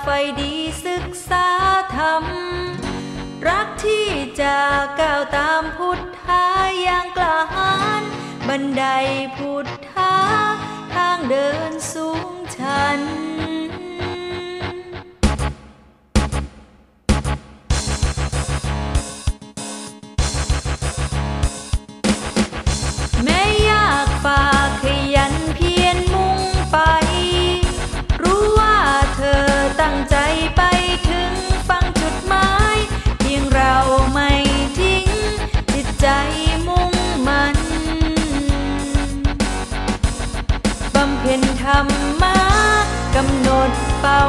ไฟดีศึกษาธรรม รักที่จะก้าวตามพุทธาย่างกลาหานบันไดพุทธ รมะกำหนดเป้า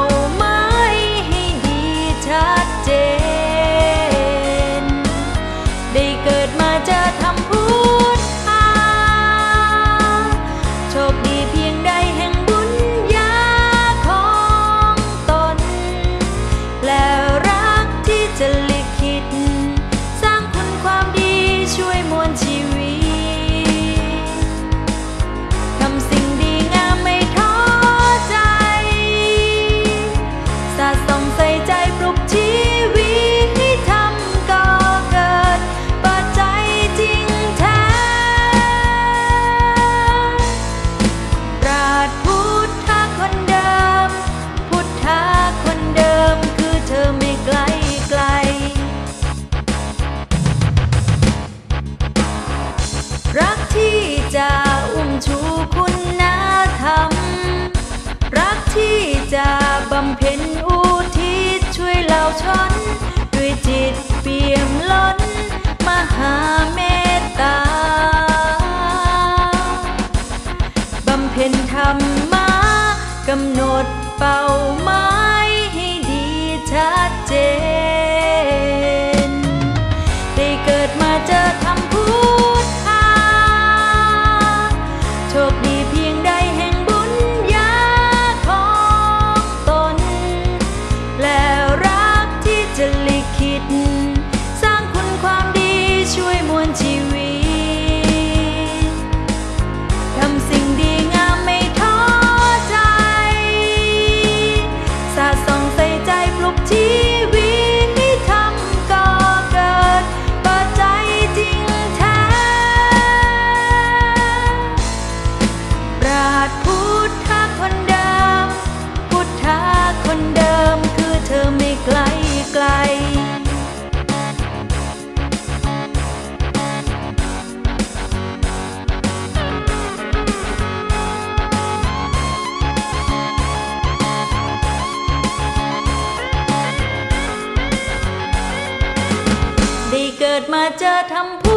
ได้เกิดมาเจอทำพู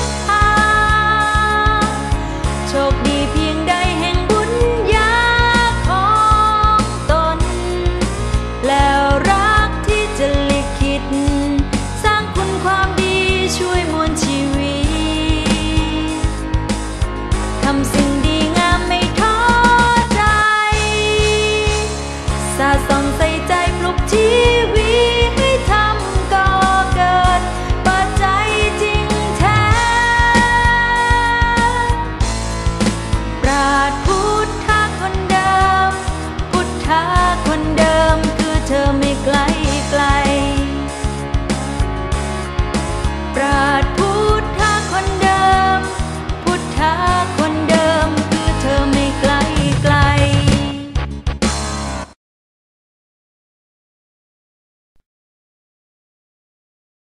ดพาโชคดีเพียง